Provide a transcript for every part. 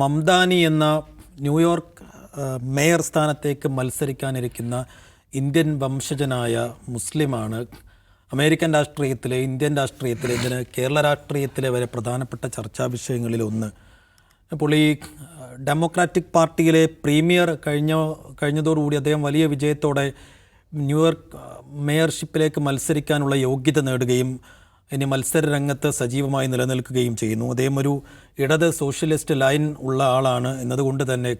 മംദാനി എന്ന New York mayor സ്ഥാനത്തേക്ക് മത്സരിക്കാനിരിക്കുന്ന Indian വംശജനായ മുസ്ലിമാണ് അമേരിക്കൻ രാഷ്ട്രീയത്തിലെ ഇന്ത്യൻ രാഷ്ട്രീയത്തിലെ ഇതിന് കേരള രാഷ്ട്രീയത്തിലെ വരെ പ്രധാനപ്പെട്ട ചർച്ചാ വിഷയങ്ങളിൽ ഒന്ന്. അപ്പോൾ ഈ ഡെമോക്രാറ്റിക് പാർട്ടിയിലെ പ്രീമിയർ കഴിഞ്ഞ കഴിഞ്ഞതോടുകൂടി അദ്ദേഹം വലിയ വിജയത്തോടെ ന്യൂയോർക്ക് മേയർഷിപ്പിലേക്ക് മത്സരിക്കാനുള്ള യോഗ്യത നേടുകയും ഇനി മത്സര രംഗത്ത് സജീവമായി നിലനിൽക്കുകയും ചെയ്യുന്നു. അദ്ദേഹം ഒരു ഇടത് സോഷ്യലിസ്റ്റ് ലൈൻ ഉള്ള ആളാണ് എന്നതുകൊണ്ട് തന്നെ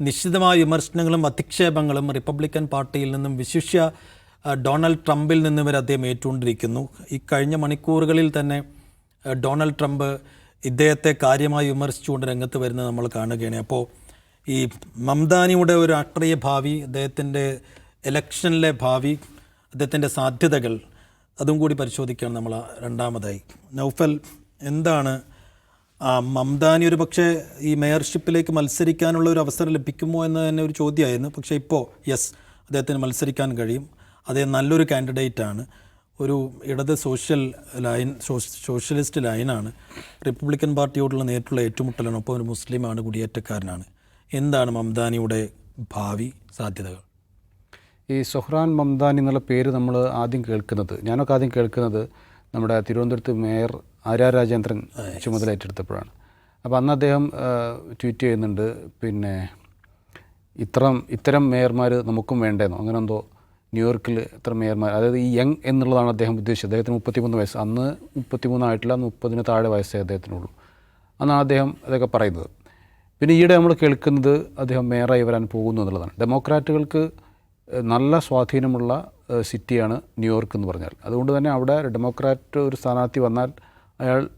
നിശ്ചിതമായ വിമർശനങ്ങളും അധിക്ഷേപങ്ങളും റിപ്പബ്ലിക്കൻ പാർട്ടിയിൽ നിന്നും വിശിഷ്യ ഡൊണാൾഡ് ട്രംപിൽ നിന്നും വരെ അദ്ദേഹം ഏറ്റുകൊണ്ടിരിക്കുന്നു. ഈ കഴിഞ്ഞ മണിക്കൂറുകളിൽ തന്നെ ഡൊണാൾഡ് ട്രംപ് ഇദ്ദേഹത്തെ കാര്യമായി വിമർശിച്ചുകൊണ്ട് രംഗത്ത് വരുന്നത് നമ്മൾ കാണുകയാണ്. അപ്പോൾ ഈ മംദാനിയുടെ ഒരു രാഷ്ട്രീയ ഭാവി അദ്ദേഹത്തിന്റെ ഇലക്ഷനിലെ ഭാവി അദ്ദേഹത്തിന്റെ സാധ്യതകൾ അതും കൂടി പരിശോധിക്കുകയാണ് നമ്മൾ രണ്ടാമതായി. നൗഫൽ എന്താണ് മംദാനി ഒരു പക്ഷേ ഈ മേയർഷിപ്പിലേക്ക് മത്സരിക്കാനുള്ള ഒരു അവസരം ലഭിക്കുമോ എന്ന് തന്നെ ഒരു ചോദ്യമായിരുന്നു. പക്ഷേ ഇപ്പോൾ യെസ് അദ്ദേഹത്തിന് മത്സരിക്കാൻ കഴിയും. അദ്ദേഹം നല്ലൊരു കാൻഡിഡേറ്റ് ആണ്. ഒരു ഇടത് സോഷ്യൽ ലൈൻ സോഷ- സോഷ്യലിസ്റ്റ് ലൈനാണ്. റിപ്പബ്ലിക്കൻ പാർട്ടിയോടുള്ള നേരിട്ടുള്ള ഏറ്റുമുട്ടലാണ്. ഒപ്പം ഒരു മുസ്ലിമാണ് കുടിയേറ്റക്കാരനാണ്. എന്താണ് മംദാനിയുടെ ഭാവി സാധ്യതകൾ? ഈ സൊഹ്റാൻ മംദാനി എന്നുള്ള പേര് നമ്മൾ ആദ്യം കേൾക്കുന്നത് ഞാനൊക്കെ ആദ്യം കേൾക്കുന്നത് നമ്മുടെ തിരുവനന്തപുരത്ത് മേയർ ആര്യ രാജേന്ദ്രൻ ചുമതല ഏറ്റെടുത്തപ്പോഴാണ്. അപ്പോൾ അന്ന് അദ്ദേഹം ട്വീറ്റ് ചെയ്യുന്നുണ്ട് പിന്നെ ഇത്തരം ഇത്തരം മേയർമാർ നമുക്കും വേണ്ടേന്നോ? അങ്ങനെ എന്തോ ന്യൂയോർക്കിൽ ഇത്ര മേയർമാർ അതായത് ഈ യങ് എന്നുള്ളതാണ് അദ്ദേഹം ഉദ്ദേശിച്ചത്. അദ്ദേഹത്തിന് മുപ്പത്തിമൂന്ന് വയസ്സ് അന്ന് മുപ്പത്തിമൂന്നായിട്ടില്ല മുപ്പതിന് താഴെ വയസ്സേ അദ്ദേഹത്തിനുള്ളൂ. അന്നാണ് അദ്ദേഹം അതൊക്കെ പറയുന്നത്. പിന്നെ ഈയിടെ നമ്മൾ കേൾക്കുന്നത് അദ്ദേഹം മേയറായി വരാൻ പോകുന്നു എന്നുള്ളതാണ്. ഡെമോക്രാറ്റുകൾക്ക് നല്ല സ്വാധീനമുള്ള സിറ്റിയാണ് ന്യൂയോർക്ക് എന്ന് പറഞ്ഞാൽ. അതുകൊണ്ട് തന്നെ അവിടെ ഡെമോക്രാറ്റ് ഒരു സ്ഥാനാർത്ഥി വന്നാൽ അയാൾ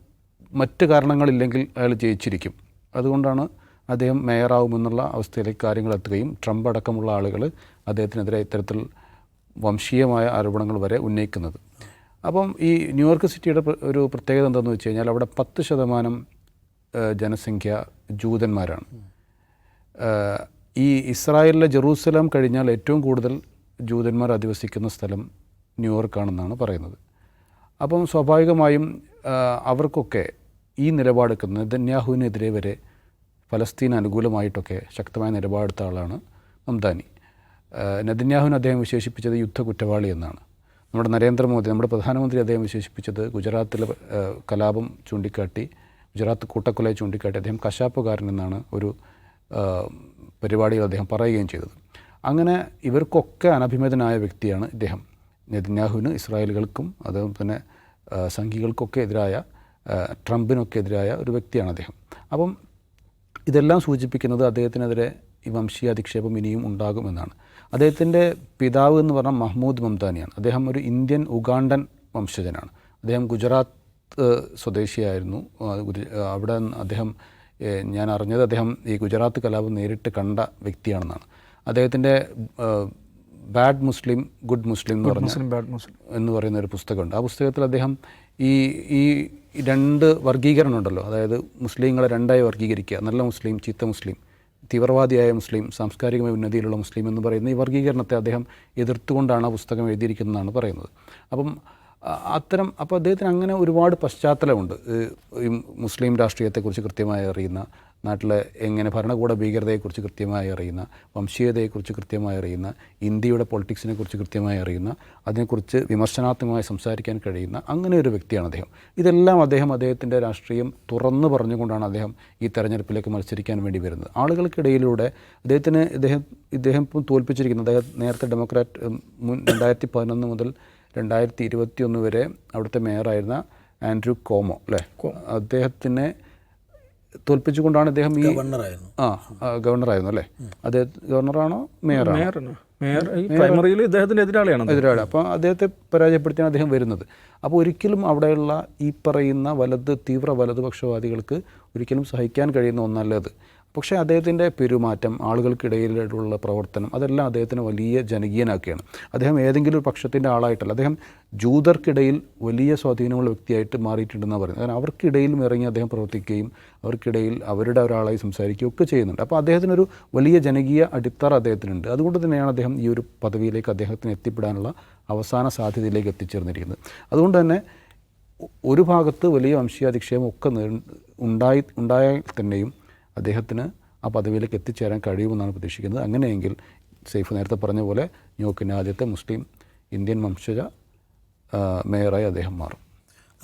മറ്റ് കാരണങ്ങളില്ലെങ്കിൽ അയാൾ ജയിച്ചിരിക്കും. അതുകൊണ്ടാണ് അദ്ദേഹം മേയറാവുമെന്നുള്ള അവസ്ഥയിലേക്ക് കാര്യങ്ങൾ എത്തുകയും ട്രംപ് അടക്കമുള്ള ആളുകൾ അദ്ദേഹത്തിനെതിരെ ഇത്തരത്തിൽ വംശീയമായ ആരോപണങ്ങൾ വരെ ഉന്നയിക്കുന്നത്. അപ്പം ഈ ന്യൂയോർക്ക് സിറ്റിയുടെ ഒരു പ്രത്യേകത എന്താണെന്ന് വെച്ച് കഴിഞ്ഞാൽ അവിടെ പത്ത് ശതമാനം ജനസംഖ്യ ജൂതന്മാരാണ്. ഈ ഇസ്രായേലിലെ ജെറൂസലം കഴിഞ്ഞാൽ ഏറ്റവും കൂടുതൽ ജൂതന്മാർ അധിവസിക്കുന്ന സ്ഥലം ന്യൂയോർക്കാണെന്നാണ് പറയുന്നത്. അപ്പം സ്വാഭാവികമായും അവർക്കൊക്കെ ഈ നിലപാടെടുക്കുന്ന നെതന്യാഹുവിനെതിരെ വരെ ഫലസ്തീൻ അനുകൂലമായിട്ടൊക്കെ ശക്തമായ നിലപാടെടുത്ത ആളാണ് മംദാനി. നദിന്യാഹുവിന് അദ്ദേഹം വിശേഷിപ്പിച്ചത് യുദ്ധ കുറ്റവാളി എന്നാണ്. നമ്മുടെ നരേന്ദ്രമോദി നമ്മുടെ പ്രധാനമന്ത്രി അദ്ദേഹം വിശേഷിപ്പിച്ചത് ഗുജറാത്തിലെ കലാപം ചൂണ്ടിക്കാട്ടി ഗുജറാത്ത് കൂട്ടക്കൊലയെ ചൂണ്ടിക്കാട്ടി അദ്ദേഹം കശാപ്പുകാരൻ എന്നാണ് ഒരു പരിപാടിയിൽ അദ്ദേഹം പറയുകയും ചെയ്തത്. അങ്ങനെ ഇവർക്കൊക്കെ അനഭിമതനായ വ്യക്തിയാണ് ഇദ്ദേഹം. നെതന്യാഹുവിന് ഇസ്രായേലുകൾക്കും അതുപോലെ തന്നെ സംഘികൾക്കൊക്കെ എതിരായ ട്രംപിനൊക്കെ എതിരായ ഒരു വ്യക്തിയാണ് അദ്ദേഹം. അപ്പം ഇതെല്ലാം സൂചിപ്പിക്കുന്നത് അദ്ദേഹത്തിനെതിരെ ഈ വംശീയ അധിക്ഷേപം ഇനിയും ഉണ്ടാകുമെന്നാണ് അദ്ദേഹത്തിന്റെ പിതാവ് എന്ന് പറഞ്ഞാൽ മഹ്മൂദ് മംതാനിയാണ് അദ്ദേഹം ഒരു ഇന്ത്യൻ ഉഗാണ്ടൻ വംശജനാണ്. അദ്ദേഹം ഗുജറാത്ത് സ്വദേശിയായിരുന്നു. അവിടെ അദ്ദേഹം ഞാൻ അറിഞ്ഞത് അദ്ദേഹം ഈ ഗുജറാത്ത് കലാപം നേരിട്ട് കണ്ട വ്യക്തിയാണെന്നാണ്. അദ്ദേഹത്തിന്റെ ബാഡ് മുസ്ലിം ഗുഡ് മുസ്ലിം എന്ന് പറഞ്ഞ ബാഡ് മുസ്ലിം എന്ന് പറയുന്ന ഒരു പുസ്തകമുണ്ട്. ആ പുസ്തകത്തിൽ അദ്ദേഹം ഈ ഈ രണ്ട് വർഗീകരണം ഉണ്ടല്ലോ അതായത് മുസ്ലിങ്ങളെ രണ്ടായി വർഗീകരിക്കുക നല്ല മുസ്ലിം ചീത്ത മുസ്ലിം തീവ്രവാദിയായ മുസ്ലിം സാംസ്കാരികമായ ഉന്നതിയിലുള്ള മുസ്ലിം എന്ന് പറയുന്ന ഈ വർഗീകരണത്തെ അദ്ദേഹം എതിർത്തുകൊണ്ടാണ് ആ പുസ്തകം എഴുതിയിരിക്കുന്നതെന്നാണ് പറയുന്നത്. അപ്പം അത്തരം അപ്പോൾ അദ്ദേഹത്തിന് അങ്ങനെ ഒരുപാട് പശ്ചാത്തലമുണ്ട്. ഈ മുസ്ലിം രാഷ്ട്രീയത്തെക്കുറിച്ച് കൃത്യമായി അറിയുന്ന നാട്ടിലെ എങ്ങനെ ഭരണകൂട ഭീകരതയെക്കുറിച്ച് കൃത്യമായി അറിയുന്ന വംശീയതയെക്കുറിച്ച് കൃത്യമായി അറിയുന്ന ഇന്ത്യയുടെ പൊളിറ്റിക്സിനെ കുറിച്ച് കൃത്യമായി അറിയുന്ന അതിനെക്കുറിച്ച് വിമർശനാത്മകമായി സംസാരിക്കാൻ കഴിയുന്ന അങ്ങനെ ഒരു വ്യക്തിയാണ് അദ്ദേഹം. ഇതെല്ലാം അദ്ദേഹം അദ്ദേഹത്തിന്റെ രാഷ്ട്രീയം തുറന്നു പറഞ്ഞുകൊണ്ടാണ് അദ്ദേഹം ഈ തെരഞ്ഞെടുപ്പിലേക്ക് മത്സരിക്കാൻ വേണ്ടി വരുന്നത്. ആളുകൾക്കിടയിലൂടെ അദ്ദേഹത്തിന് ഇദ്ദേഹം ഇദ്ദേഹം തോൽപ്പിച്ചിരിക്കുന്നത് അദ്ദേഹം നേരത്തെ ഡെമോക്രാറ്റ് മുൻ രണ്ടായിരത്തി പതിനൊന്ന് മുതൽ രണ്ടായിരത്തി ഇരുപത്തി ഒന്ന് വരെ അവിടുത്തെ മേയറായിരുന്ന ആൻഡ്രൂ കോമോ അല്ലേ? അദ്ദേഹത്തിനെ തോൽപ്പിച്ചുകൊണ്ടാണ് അദ്ദേഹം ഈ ഗവർണറായിരുന്നു. ആ ഗവർണറായിരുന്നു അല്ലേ? അദ്ദേഹം ഗവർണറാണോ മേയറാണോ? പ്രൈമറിയിൽ എതിരാളിയാണ് എതിരാളി. അപ്പോൾ അദ്ദേഹത്തെ പരാജയപ്പെടുത്തിയാണ് അദ്ദേഹം വരുന്നത്. അപ്പോൾ ഒരിക്കലും അവിടെയുള്ള ഈ പറയുന്ന വലത് തീവ്ര വലതുപക്ഷവാദികൾക്ക് ഒരിക്കലും സഹിക്കാൻ കഴിയുന്ന ഒന്നല്ല അത്. പക്ഷേ അദ്ദേഹത്തിന്റെ പെരുമാറ്റം ആളുകൾക്കിടയിലുള്ള പ്രവർത്തനം അതെല്ലാം അദ്ദേഹത്തിന് വലിയ ജനകീയനാക്കിയാണ്. അദ്ദേഹം ഏതെങ്കിലും ഒരു പക്ഷത്തിന്റെ ആളായിട്ടല്ല അദ്ദേഹം ജൂതർക്കിടയിൽ വലിയ സ്വാധീനമുള്ള വ്യക്തിയായിട്ട് മാറിയിട്ടുണ്ടെന്നാണ് പറയുന്നത്. കാരണം അവർക്കിടയിലും ഇറങ്ങി അദ്ദേഹം പ്രവർത്തിക്കുകയും അവർക്കിടയിൽ അവരുടെ ഒരാളായി സംസാരിക്കുകയും ഒക്കെ ചെയ്യുന്നുണ്ട്. അപ്പോൾ അദ്ദേഹത്തിനൊരു വലിയ ജനകീയ അടിത്തറ അദ്ദേഹത്തിനുണ്ട്. അതുകൊണ്ട് തന്നെയാണ് അദ്ദേഹം ഈ ഒരു പദവിയിലേക്ക് അദ്ദേഹത്തിന് എത്തിപ്പെടാനുള്ള അവസാന സാധ്യതയിലേക്ക് എത്തിച്ചേർന്നിരിക്കുന്നത്. അതുകൊണ്ട് തന്നെ ഒരു ഭാഗത്ത് വലിയ വംശീയാധിക്ഷേപം ഒക്കെ ഉണ്ടായി ഉണ്ടായാൽ തന്നെയും അദ്ദേഹത്തിന് ആ പദവിയിലേക്ക് എത്തിച്ചേരാൻ കഴിയുമെന്നാണ് പ്രതീക്ഷിക്കുന്നത്. അങ്ങനെയെങ്കിൽ സെയ്ഫ് നേരത്തെ പറഞ്ഞ പോലെ ന്യൂയോർക്കിന്റെ ആദ്യത്തെ മുസ്ലിം ഇന്ത്യൻ വംശജ മേയറായി അദ്ദേഹം മാറും.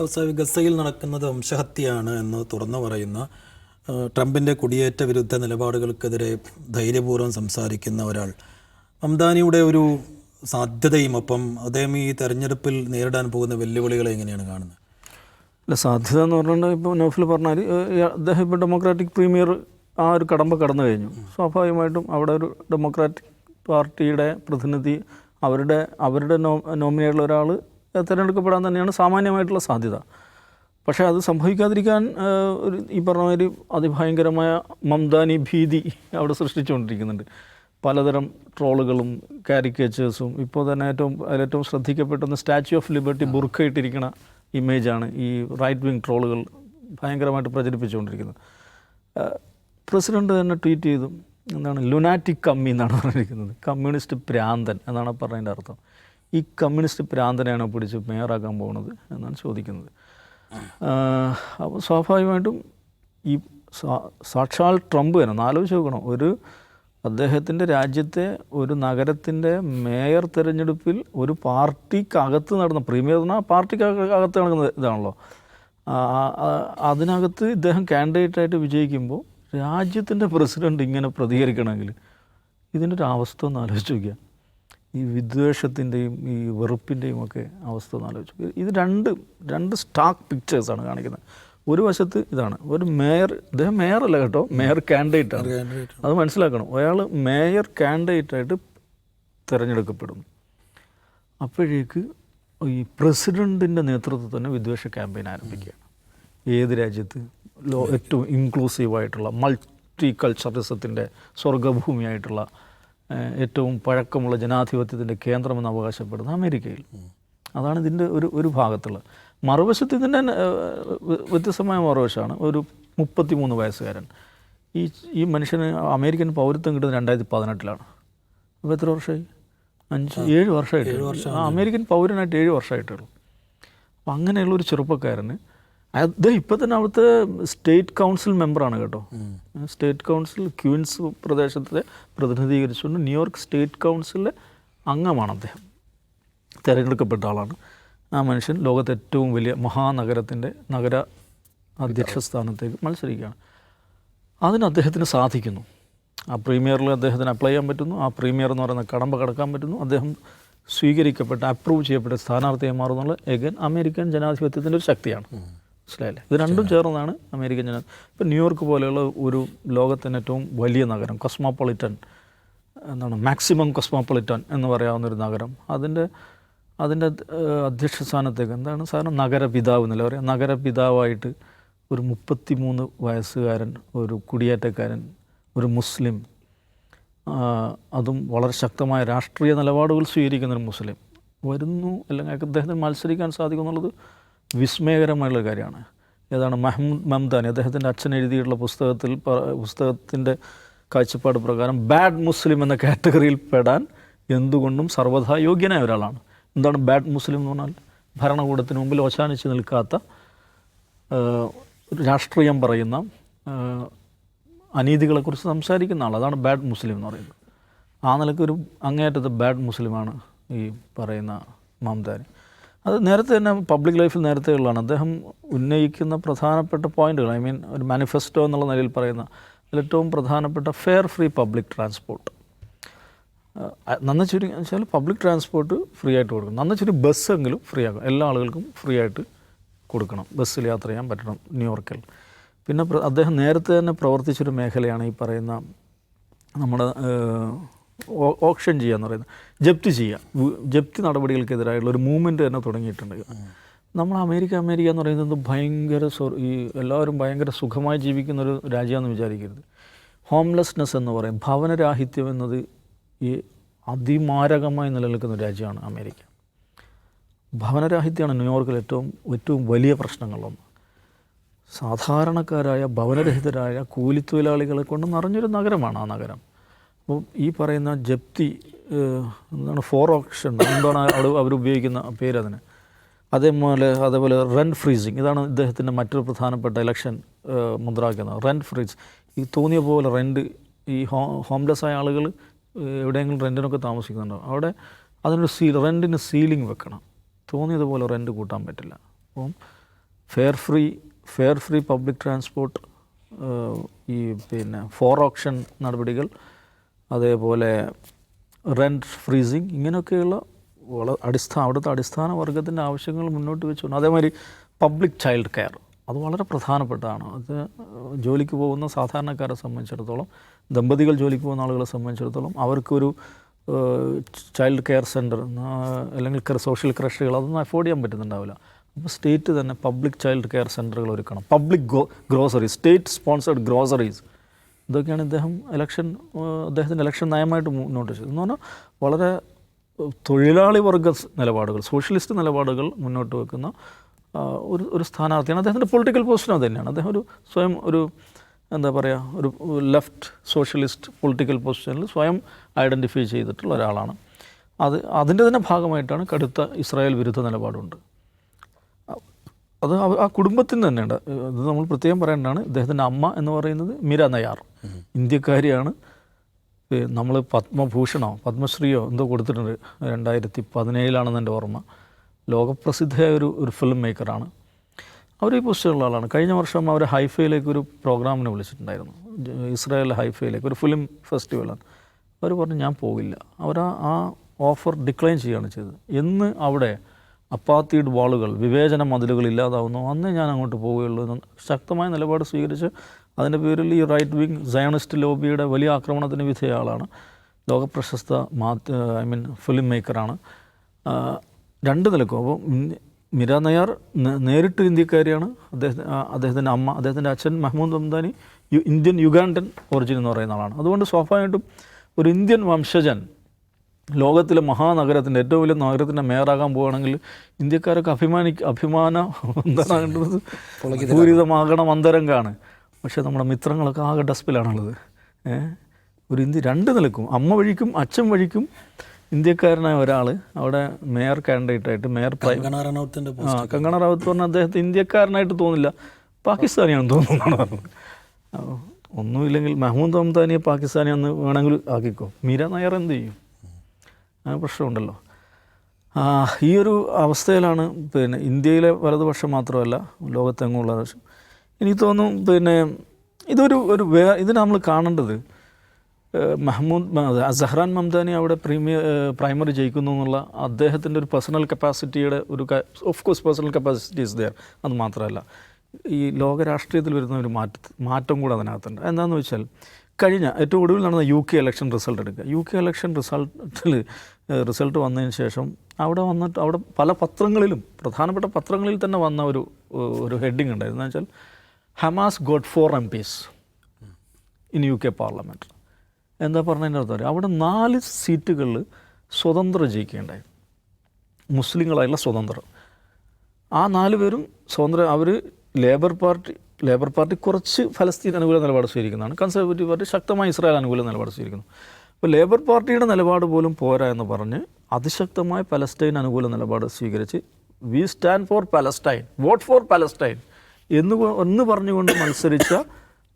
അവസാനം ഗസയിൽ നടക്കുന്നത് വംശഹത്യയാണ് എന്ന് തുറന്നു പറയുന്ന ട്രംപിന്റെ കുടിയേറ്റ വിരുദ്ധ നിലപാടുകൾക്കെതിരെ ധൈര്യപൂർവം സംസാരിക്കുന്ന ഒരാൾ. മംദാനിയുടെ ഒരു സാധ്യതയും ഒപ്പം അദ്ദേഹം ഈ തെരഞ്ഞെടുപ്പിൽ നേരിടാൻ പോകുന്ന വെല്ലുവിളികളെ എങ്ങനെയാണ് കാണുന്നത്? അല്ല സാധ്യത എന്ന് പറഞ്ഞാൽ ഇപ്പോൾ നോഫിൽ പറഞ്ഞാൽ അദ്ദേഹം ഇപ്പോൾ ഡെമോക്രാറ്റിക് പ്രീമിയർ ആ ഒരു കടമ്പ കടന്നു കഴിഞ്ഞു. സ്വാഭാവികമായിട്ടും അവിടെ ഒരു ഡെമോക്രാറ്റിക് പാർട്ടിയുടെ പ്രതിനിധി അവരുടെ അവരുടെ നോ നോമിനിയായിട്ടുള്ള ഒരാൾ തിരഞ്ഞെടുക്കപ്പെടാൻ തന്നെയാണ് സാമാന്യമായിട്ടുള്ള സാധ്യത. പക്ഷേ അത് സംഭവിക്കാതിരിക്കാൻ ഒരു ഈ പറഞ്ഞ ഒരു അതിഭയങ്കരമായ മംദാനി ഭീതി അവിടെ സൃഷ്ടിച്ചുകൊണ്ടിരിക്കുന്നുണ്ട്. പലതരം ട്രോളുകളും കാരിക്കേച്ചേഴ്സും ഇപ്പോൾ തന്നെ ഏറ്റവും അതിലേറ്റവും ശ്രദ്ധിക്കപ്പെട്ടെന്ന് സ്റ്റാച്യു ഓഫ് ലിബർട്ടി ബുർക്കയിട്ടിരിക്കുന്ന ഇമേജാണ് ഈ റൈറ്റ് വിങ് ട്രോളുകൾ ഭയങ്കരമായിട്ട് പ്രചരിപ്പിച്ചുകൊണ്ടിരിക്കുന്നത്. പ്രസിഡന്റ് തന്നെ ട്വീറ്റ് ചെയ്തു. എന്താണ്? ലുനാറ്റിക് കമ്മി എന്നാണ് പറഞ്ഞിരിക്കുന്നത്. കമ്മ്യൂണിസ്റ്റ് പ്രാന്തൻ എന്നാണ് പറഞ്ഞതിന്റെ അർത്ഥം. ഈ കമ്മ്യൂണിസ്റ്റ് പ്രാന്തനെയാണ് പിടിച്ച് മേയറാക്കാൻ പോകുന്നത് എന്നാണ് ചോദിക്കുന്നത്. അപ്പോൾ സ്വാഭാവികമായിട്ടും ഈ സാക്ഷാൽ ട്രംപ് തന്നെ ഒന്ന് ആലോചിച്ച് നോക്കണം. ഒരു അദ്ദേഹത്തിന്റെ രാജ്യത്തെ ഒരു നഗരത്തിന്റെ മേയർ തിരഞ്ഞെടുപ്പിൽ ഒരു പാർട്ടിക്കകത്ത് നടന്ന പ്രീമിയർ എന്ന് പറഞ്ഞാൽ പാർട്ടിക്ക് അകത്ത് നടക്കുന്ന ഇതാണല്ലോ. അതിനകത്ത് ഇദ്ദേഹം കാൻഡിഡേറ്റായിട്ട് വിജയിക്കുമ്പോൾ രാജ്യത്തിന്റെ പ്രസിഡന്റ് ഇങ്ങനെ പ്രതികരിക്കണമെങ്കിൽ ഇതിന്റെ ഒരു അവസ്ഥ ഒന്ന് ആലോചിച്ച് നോക്കുക ഈ വിദ്വേഷത്തിന്റെയും ഈ വെറുപ്പിന്റെയും ഒക്കെ അവസ്ഥ ഒന്ന് ആലോചിച്ച് ഇത് രണ്ട് രണ്ട് സ്റ്റാക്ക് പിക്ചേഴ്സാണ് കാണിക്കുന്നത്. ഒരു വശത്ത് ഇതാണ്. ഒരു മേയർ ഇദ്ദേഹം മേയറല്ല കേട്ടോ. മേയർ കാൻഡിഡേറ്റ് ആണ്. അത് മനസ്സിലാക്കണം. അയാൾ മേയർ കാൻഡിഡേറ്റ് ആയിട്ട് തിരഞ്ഞെടുക്കപ്പെടുന്നു. അപ്പോഴേക്ക് ഈ പ്രസിഡന്റിന്റെ നേതൃത്വത്തിൽ തന്നെ വിദ്വേഷ ക്യാമ്പയിൻ ആരംഭിക്കുകയാണ്. ഏത് രാജ്യത്ത് ലോ ഏറ്റവും ഇൻക്ലൂസീവായിട്ടുള്ള മൾട്ടി കൾച്ചറിസത്തിന്റെ സ്വർഗഭൂമിയായിട്ടുള്ള ഏറ്റവും പഴക്കമുള്ള ജനാധിപത്യത്തിന്റെ കേന്ദ്രമെന്ന് അവകാശപ്പെടുന്ന അമേരിക്കയിൽ. അതാണ് ഇതിന്റെ ഒരു ഒരു ഭാഗത്തുള്ളത്. മറുവശത്ത് ഇതിന്റെ വ്യത്യസ്തമായ മറുവശമാണ്. ഒരു മുപ്പത്തി മൂന്ന് വയസ്സുകാരൻ. ഈ ഈ മനുഷ്യന് അമേരിക്കൻ പൗരത്വം കിട്ടുന്നത് രണ്ടായിരത്തി പതിനെട്ടിലാണ് അപ്പോൾ എത്ര വർഷമായി? അഞ്ച് ഏഴ് വർഷമായിട്ട്. ആ അമേരിക്കൻ പൗരനായിട്ട് ഏഴ് വർഷമായിട്ടുള്ളൂ. അപ്പം അങ്ങനെയുള്ള ഒരു ചെറുപ്പക്കാരന് അദ്ദേഹം ഇപ്പം തന്നെ അവിടുത്തെ സ്റ്റേറ്റ് കൗൺസിൽ മെമ്പറാണ് കേട്ടോ. സ്റ്റേറ്റ് കൗൺസിൽ ക്യൂൻസ് പ്രദേശത്തെ പ്രതിനിധീകരിച്ചുകൊണ്ട് ന്യൂയോർക്ക് സ്റ്റേറ്റ് കൗൺസിലിലെ അംഗമാണ് അദ്ദേഹം. തിരഞ്ഞെടുക്കപ്പെട്ട ആളാണ്. ആ മനുഷ്യൻ ലോകത്തെ ഏറ്റവും വലിയ മഹാനഗരത്തിന്റെ നഗര അധ്യക്ഷ സ്ഥാനത്തേക്ക് മത്സരിക്കുകയാണ്. അതിന് അദ്ദേഹത്തിന് സാധിക്കുന്നു. ആ പ്രീമിയറിൽ അദ്ദേഹത്തിന് അപ്ലൈ ചെയ്യാൻ പറ്റുന്നു. ആ പ്രീമിയർ എന്ന് പറയുന്ന കടമ്പ കടക്കാൻ പറ്റുന്നു. അദ്ദേഹം സ്വീകരിക്കപ്പെട്ട അപ്രൂവ് ചെയ്യപ്പെട്ട സ്ഥാനാർത്ഥിയായി മാറുന്നുള്ള എഗൻ അമേരിക്കൻ ജനാധിപത്യത്തിന്റെ ഒരു ശക്തിയാണ്. മനസ്സിലായില്ലേ? ഇത് രണ്ടും ചേർന്നാണ് അമേരിക്കൻ ജന ഇപ്പം ന്യൂയോർക്ക് പോലെയുള്ള ഒരു ലോകത്തിന്റെ ഏറ്റവും വലിയ നഗരം കൊസ്മോപൊളിറ്റൻ എന്താണ് മാക്സിമം കൊസ്മോപൊളിറ്റൻ എന്ന് പറയാവുന്ന ഒരു നഗരം. അതിന്റെ അതിന്റെ അധ്യക്ഷ സ്ഥാനത്തേക്ക് എന്താണ്? സാധാരണ നഗരപിതാവ് എന്നല്ല പറയുക. നഗരപിതാവായിട്ട് ഒരു മുപ്പത്തി മൂന്ന് വയസ്സുകാരൻ ഒരു കുടിയേറ്റക്കാരൻ ഒരു മുസ്ലിം അതും വളരെ ശക്തമായ രാഷ്ട്രീയ നിലപാടുകൾ സ്വീകരിക്കുന്ന ഒരു മുസ്ലിം വരുന്നു അല്ലെങ്കിൽ അദ്ദേഹത്തിന് മത്സരിക്കാൻ സാധിക്കും എന്നുള്ളത് വിസ്മയകരമായുള്ള കാര്യമാണ്. ഏതാണ്? മഹമ്മൂദ് മംദാനി അദ്ദേഹത്തിന്റെ അച്ഛൻ എഴുതിയിട്ടുള്ള പുസ്തകത്തിൽ പുസ്തകത്തിന്റെ കാഴ്ചപ്പാട് പ്രകാരം ബാഡ് മുസ്ലിം എന്ന കാറ്റഗറിയിൽ പെടാൻ എന്തുകൊണ്ടും സർവതാ യോഗ്യനായ ഒരാളാണ്. എന്താണ് ബാഡ് മുസ്ലിം എന്ന് പറഞ്ഞാൽ ഭരണകൂടത്തിന് മുമ്പിൽ ഓശാനിച്ച് നിൽക്കാത്ത രാഷ്ട്രീയം പറയുന്ന അനീതികളെക്കുറിച്ച് സംസാരിക്കുന്ന ആൾ. അതാണ് ബാഡ് മുസ്ലിം എന്ന് പറയുന്നത്. ആ നിലയ്ക്ക് ഒരു അങ്ങേയറ്റത്തെ ബാഡ് മുസ്ലിമാണ് ഈ പറയുന്ന മംദാനി. അത് നേരത്തെ തന്നെ പബ്ലിക് ലൈഫിൽ നേരത്തെ ഉള്ളതാണ്. അദ്ദേഹം ഉന്നയിക്കുന്ന പ്രധാനപ്പെട്ട പോയിന്റുകൾ ഐ മീൻ ഒരു മാനിഫെസ്റ്റോ എന്നുള്ള നിലയിൽ പറയുന്ന ഏറ്റവും പ്രധാനപ്പെട്ട ഫെയർ ഫ്രീ പബ്ലിക് ട്രാൻസ്പോർട്ട്. നന്ന ചുരുങ്ങി വെച്ചാൽ പബ്ലിക് ട്രാൻസ്പോർട്ട് ഫ്രീ ആയിട്ട് കൊടുക്കണം. നന്ന ചുരുങ്ങി ബസ്സെങ്കിലും ഫ്രീ ആക്കണം. എല്ലാ ആളുകൾക്കും ഫ്രീ ആയിട്ട് കൊടുക്കണം. ബസ്സിൽ യാത്ര ചെയ്യാൻ പറ്റണം ന്യൂയോർക്കിൽ പിന്നെ അദ്ദേഹം നേരത്തെ തന്നെ പ്രവർത്തിച്ചൊരു മേഖലയാണ് ഈ പറയുന്ന നമ്മുടെ ഓപ്ഷൻ ചെയ്യുക എന്ന് പറയുന്നത്. ജപ്തി ചെയ്യുക. ജപ്തി നടപടികൾക്കെതിരായുള്ള ഒരു മൂവ്മെന്റ് തന്നെ തുടങ്ങിയിട്ടുണ്ട്. നമ്മൾ അമേരിക്ക അമേരിക്ക എന്ന് പറയുന്നത് ഭയങ്കര ഈ എല്ലാവരും ഭയങ്കര സുഖമായി ജീവിക്കുന്ന ഒരു രാജ്യമാണെന്ന് വിചാരിക്കരുത്. ഹോംലെസ്നെസ് എന്ന് പറയും. ഭവനരാഹിത്യം എന്നത് ഈ അതിമാരകമായി നിലനിൽക്കുന്ന ഒരു രാജ്യമാണ് അമേരിക്ക. ഭവനരാഹിത്യമാണ് ന്യൂയോർക്കിൽ ഏറ്റവും ഏറ്റവും വലിയ പ്രശ്നങ്ങളൊന്ന് സാധാരണക്കാരായ ഭവനരഹിതരായ കൂലിത്തൊഴിലാളികളെ കൊണ്ട് നിറഞ്ഞൊരു നഗരമാണ് ആ നഗരം. അപ്പോൾ ഈ പറയുന്ന ജപ്തി എന്താണ് ഫോർ ഓപ്ഷൻ എന്താണ് അവിടെ അവർ ഉപയോഗിക്കുന്ന പേര് അതിന്. അതേപോലെ അതേപോലെ റെന്റ് ഫ്രീസിങ് ഇതാണ് ഇദ്ദേഹത്തിന്റെ മറ്റൊരു പ്രധാനപ്പെട്ട ഇലക്ഷൻ മുദ്രാക്കുന്നത് റെന്റ് ഫ്രീസ് ഈ തോന്നിയ പോലെ റെന്റ് ഈ ഹോംലെസ് ആയ ആളുകൾ എവിടെയെങ്കിലും റെന്റിനൊക്കെ താമസിക്കുന്നുണ്ടോ? അവിടെ അതിനൊരു സീൽ റെന്റിന് സീലിംഗ് വെക്കണം. തോന്നിയതുപോലെ റെന്റ് കൂട്ടാൻ പറ്റില്ല. അപ്പം fare free fare free public transport ഈ പിന്നെ ഫോർ ഓപ്ഷൻ നടപടികൾ അതേപോലെ റെന്റ് ഫ്രീസിങ് ഇങ്ങനെയൊക്കെയുള്ള വള അടിസ്ഥാന അവിടുത്തെ അടിസ്ഥാന വർഗത്തിന്റെ ആവശ്യങ്ങൾ മുന്നോട്ട് വെച്ചുകൊണ്ട് അതേമാതിരി പബ്ലിക് ചൈൽഡ് കെയർ. അത് വളരെ പ്രധാനപ്പെട്ടതാണ് അത് ജോലിക്ക് പോകുന്ന സാധാരണക്കാരെ സംബന്ധിച്ചിടത്തോളം ദമ്പതികൾ ജോലിക്ക് പോകുന്ന ആളുകളെ സംബന്ധിച്ചിടത്തോളം അവർക്കൊരു ചൈൽഡ് കെയർ സെന്റർ അല്ലെങ്കിൽ സോഷ്യൽ ക്രഷറുകൾ അതൊന്നും അഫോർഡ് ചെയ്യാൻ പറ്റുന്നുണ്ടാവില്ല. അപ്പോൾ സ്റ്റേറ്റ് തന്നെ പബ്ലിക് ചൈൽഡ് കെയർ സെന്ററുകൾ ഒരുക്കണം. Public go groceries state sponsored groceries. ഇതൊക്കെയാണ് ഇദ്ദേഹം ഇലക്ഷൻ അദ്ദേഹത്തിന്റെ ഇലക്ഷൻ നയമായിട്ട് മുന്നോട്ട് വെച്ചത്. എന്ന് പറഞ്ഞാൽ വളരെ തൊഴിലാളി വർഗ നിലപാടുകൾ സോഷ്യലിസ്റ്റ് നിലപാടുകൾ മുന്നോട്ട് വെക്കുന്ന ഒരു ഒരു സ്ഥാനാർത്ഥിയാണ്. അദ്ദേഹത്തിന്റെ പൊളിറ്റിക്കൽ പൊസിഷൻ അത് തന്നെയാണ് അദ്ദേഹം ഒരു സ്വയം ഒരു എന്താ പറയുക ഒരു ലെഫ്റ്റ് സോഷ്യലിസ്റ്റ് പൊളിറ്റിക്കൽ പൊസിഷനിൽ സ്വയം ഐഡന്റിഫൈ ചെയ്തിട്ടുള്ള ഒരാളാണ്. അത് അതിന്റെ തന്നെ ഭാഗമായിട്ടാണ് കടുത്ത ഇസ്രായേൽ വിരുദ്ധ നിലപാടുണ്ട്. അത് ആ കുടുംബത്തിന് തന്നെയുണ്ട്. ഇത് നമ്മൾ പ്രത്യേകം പറയേണ്ടതാണ്. ഇദ്ദേഹത്തിന്റെ അമ്മ എന്ന് പറയുന്നത് മീര നയാർ ഇന്ത്യക്കാരിയാണ്. നമ്മൾ പത്മഭൂഷണോ പത്മശ്രീയോ എന്തോ കൊടുത്തിട്ടുണ്ട്. രണ്ടായിരത്തി പതിനേഴിലാണെന്ന് എന്റെ ഓർമ്മ. ലോകപ്രസിദ്ധയായ ഒരു ഒരു ഫിലിം മേക്കറാണ് അവർ ഈ പൊസിഷനുള്ള ആളാണ്. കഴിഞ്ഞ വർഷം അവർ ഹൈഫയിലേക്ക് ഒരു പ്രോഗ്രാമിന് വിളിച്ചിട്ടുണ്ടായിരുന്നു. ഇസ്രായേലിലെ ഹൈഫയിലേക്ക് ഒരു ഫിലിം ഫെസ്റ്റിവലാണ് അവർ പറഞ്ഞു ഞാൻ പോകില്ല. അവർ ആ ഓഫർ ഡിക്ലൈൻ ചെയ്യുകയാണ് ചെയ്തത്. എന്ന് അവിടെ അപ്പാത്തീഡ് വാളുകൾ വിവേചന മതിലുകൾ ഇല്ലാതാവുന്നു. അന്നേ ഞാൻ അങ്ങോട്ട് പോവുകയുള്ളൂ എന്ന് ശക്തമായ നിലപാട് സ്വീകരിച്ച് അതിന്റെ പേരിൽ ഈ റൈറ്റ് വിങ് സയണിസ്റ്റ് ലോബിയുടെ വലിയ ആക്രമണത്തിന് വിധേയ ആളാണ്. ലോകപ്രശസ്ത മാധ്യ ഐ മീൻ ഫിലിം മേക്കറാണ് രണ്ട് നിലക്കും. അപ്പോൾ മിര നയാർ നേരിട്ട് ഇന്ത്യക്കാരിയാണ്. അദ്ദേഹത്തിന് അദ്ദേഹത്തിന്റെ അമ്മ അദ്ദേഹത്തിന്റെ അച്ഛൻ മെഹ്മൂദ് അംദാനി യു ഇന്ത്യൻ യുഗാണ്ടൻ ഒറിജിൻ എന്ന് പറയുന്ന ആളാണ്. അതുകൊണ്ട് സ്വാഭാവികമായിട്ടും ഒരു ഇന്ത്യൻ വംശജൻ ലോകത്തിലെ മഹാനഗരത്തിന്റെ ഏറ്റവും വലിയ നഗരത്തിന്റെ മേയറാകാൻ പോവുകയാണെങ്കിൽ ഇന്ത്യക്കാരൊക്കെ അഭിമാനി അഭിമാന എന്താണേണ്ടത് പൂരിതമാകണം അന്തരംഗമാണ് പക്ഷേ നമ്മുടെ മിത്രങ്ങളൊക്കെ ആകെ ഡസ്പിലാണുള്ളത് ഏഹ് ഒരു ഇന്ത്യ രണ്ട് നിലക്കും. അമ്മ വഴിക്കും അച്ഛൻ വഴിക്കും ഇന്ത്യക്കാരനായ ഒരാൾ അവിടെ മേയർ കാൻഡിഡേറ്റ് ആയിട്ട് മേയർ പ്രൈം ആ കങ്കണ റാവത്ത് പറഞ്ഞ അദ്ദേഹത്തെ ഇന്ത്യക്കാരനായിട്ട് തോന്നില്ല. പാകിസ്ഥാനിയാണെന്ന് തോന്നുന്നു പറഞ്ഞത്. ഒന്നുമില്ലെങ്കിൽ മെഹമ്മൂദ് അംതാനിയെ പാകിസ്ഥാനി എന്ന് വേണമെങ്കിൽ ആക്കിക്കോ. മീര നായർ എന്ത് ചെയ്യും? ആ പ്രശ്നമുണ്ടല്ലോ. ഈ ഒരു അവസ്ഥയിലാണ് പിന്നെ ഇന്ത്യയിലെ വലതുപക്ഷം മാത്രമല്ല ലോകത്തെങ്ങുള്ള എനിക്ക് തോന്നുന്നു പിന്നെ ഇതൊരു ഒരു വേ ഇത് നമ്മൾ കാണേണ്ടത് മഹ്മൂദ് സഹ്റാൻ മംദാനി അവിടെ പ്രീമിയർ പ്രൈമറി ജയിക്കുന്നു എന്നുള്ള അദ്ദേഹത്തിന്റെ ഒരു പേഴ്സണൽ കപ്പാസിറ്റിയുടെ ഒരു of course personal capacity is there അത് മാത്രമല്ല ഈ ലോകരാഷ്ട്രീയത്തിൽ വരുന്ന ഒരു മാറ്റ മാറ്റം കൂടെ അതിനകത്തുണ്ട്. എന്താണെന്ന് വെച്ചാൽ കഴിഞ്ഞ ഏറ്റവും ഒടുവിൽ നടന്ന യു കെ ഇലക്ഷൻ റിസൾട്ട് എടുക്കുക. യു കെ ഇലക്ഷൻ റിസൾട്ടിൽ റിസൾട്ട് വന്നതിന് ശേഷം അവിടെ വന്നിട്ട് അവിടെ പല പത്രങ്ങളിലും പ്രധാനപ്പെട്ട പത്രങ്ങളിൽ തന്നെ വന്ന ഒരു ഒരു ഹെഡിങ് ഉണ്ടായിരുന്നു. വെച്ചാൽ Hamas got four MPs in U K parliament എന്താ പറഞ്ഞതിന്റെ അർത്ഥം? അവിടെ നാല് സീറ്റുകളിൽ സ്വതന്ത്രം ജയിക്കുകയുണ്ടായി. മുസ്ലിങ്ങളായുള്ള സ്വതന്ത്രം. ആ നാല് പേരും സ്വതന്ത്ര അവർ ലേബർ പാർട്ടി ലേബർ പാർട്ടി കുറച്ച് ഫലസ്തീൻ അനുകൂല നിലപാട് സ്വീകരിക്കുന്നതാണ്. കൺസർവേറ്റീവ് പാർട്ടി ശക്തമായി ഇസ്രായേൽ അനുകൂല നിലപാട് സ്വീകരിക്കുന്നു. അപ്പോൾ ലേബർ പാർട്ടിയുടെ നിലപാട് പോലും പോരാ എന്ന് പറഞ്ഞ് അതിശക്തമായ പലസ്റ്റൈൻ അനുകൂല നിലപാട് സ്വീകരിച്ച് we stand for Palestine vote for Palestine എന്ന് എന്ന് പറഞ്ഞുകൊണ്ട് മത്സരിച്ച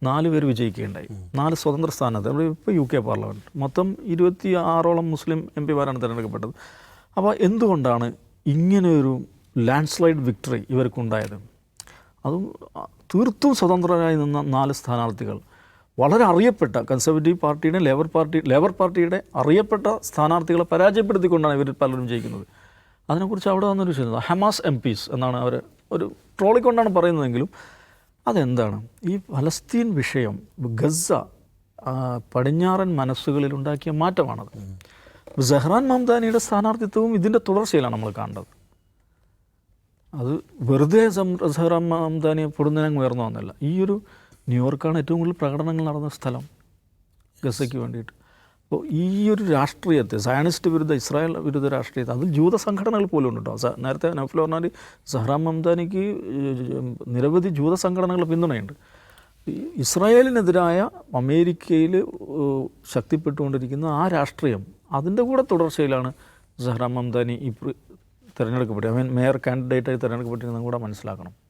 നാല് പേര് വിജയിക്കുകയുണ്ടായി. നാല് സ്വതന്ത്ര സ്ഥാനത്ത്. നമ്മൾ ഇപ്പോൾ യു കെ പാർലമെന്റ് മൊത്തം ഇരുപത്തി ആറോളം മുസ്ലിം എം പിമാരാണ് തിരഞ്ഞെടുക്കപ്പെട്ടത്. അപ്പോൾ എന്തുകൊണ്ടാണ് ഇങ്ങനെയൊരു ലാൻഡ് സ്ലൈഡ് വിക്ടറി ഇവർക്കുണ്ടായത്? അതും തീർത്തും സ്വതന്ത്രരായി നിന്ന നാല് സ്ഥാനാർത്ഥികൾ. വളരെ അറിയപ്പെട്ട കൺസർവേറ്റീവ് പാർട്ടിയുടെ ലേബർ പാർട്ടി ലേബർ പാർട്ടിയുടെ അറിയപ്പെട്ട സ്ഥാനാർത്ഥികളെ പരാജയപ്പെടുത്തിക്കൊണ്ടാണ് ഇവർ പലരും ജയിക്കുന്നത്. അതിനെക്കുറിച്ച് അവിടെ വന്നൊരു വിഷയം ഹമാസ് എം പീസ് എന്നാണ് അവർ ഒരു ട്രോളിക്കൊണ്ടാണ് പറയുന്നതെങ്കിലും അതെന്താണ്? ഈ ഫലസ്തീൻ വിഷയം ഗസ പടിഞ്ഞാറൻ മനസ്സുകളിൽ ഉണ്ടാക്കിയ മാറ്റമാണത്. സെഹ്റാൻ മംദാനിയുടെ സ്ഥാനാർത്ഥിത്വവും ഇതിന്റെ തുടർച്ചയിലാണ് നമ്മൾ കണ്ടത് അത് വെറുതെ സഹ്റാൻ സെഹ്റാൻ മംദാനി പൊടുന്നതിനങ്ങ് ഉയർന്നു വന്നല്ല ഈ ഒരു ന്യൂയോർക്കാണ് ഏറ്റവും കൂടുതൽ പ്രകടനങ്ങൾ നടന്ന സ്ഥലം ഗസയ്ക്ക് വേണ്ടിയിട്ട്. അപ്പോൾ ഈ ഒരു രാഷ്ട്രീയത്തെ സയനിസ്റ്റ് വിരുദ്ധ ഇസ്രായേൽ വിരുദ്ധ രാഷ്ട്രീയത്തെ അതിൽ ജൂത സംഘടനകൾ പോലും ഉണ്ട്? കേട്ടോ നേരത്തെ നഫ്ല പറഞ്ഞാൽ സഹ്റാം മംദാനിക്ക് നിരവധി ജൂത സംഘടനകൾ പിന്തുണയുണ്ട്. ഇസ്രായേലിനെതിരായ അമേരിക്കയിൽ ശക്തിപ്പെട്ടുകൊണ്ടിരിക്കുന്ന ആ രാഷ്ട്രീയം അതിന്റെ കൂടെ തുടർച്ചയിലാണ് സഹ്റാം മംദാനി പ്ര- തിരഞ്ഞെടുക്കപ്പെട്ടത്. മീൻ മേയർ കാൻഡിഡേറ്റായി തിരഞ്ഞെടുക്കപ്പെട്ടിരുന്നതും കൂടെ മനസ്സിലാക്കണം.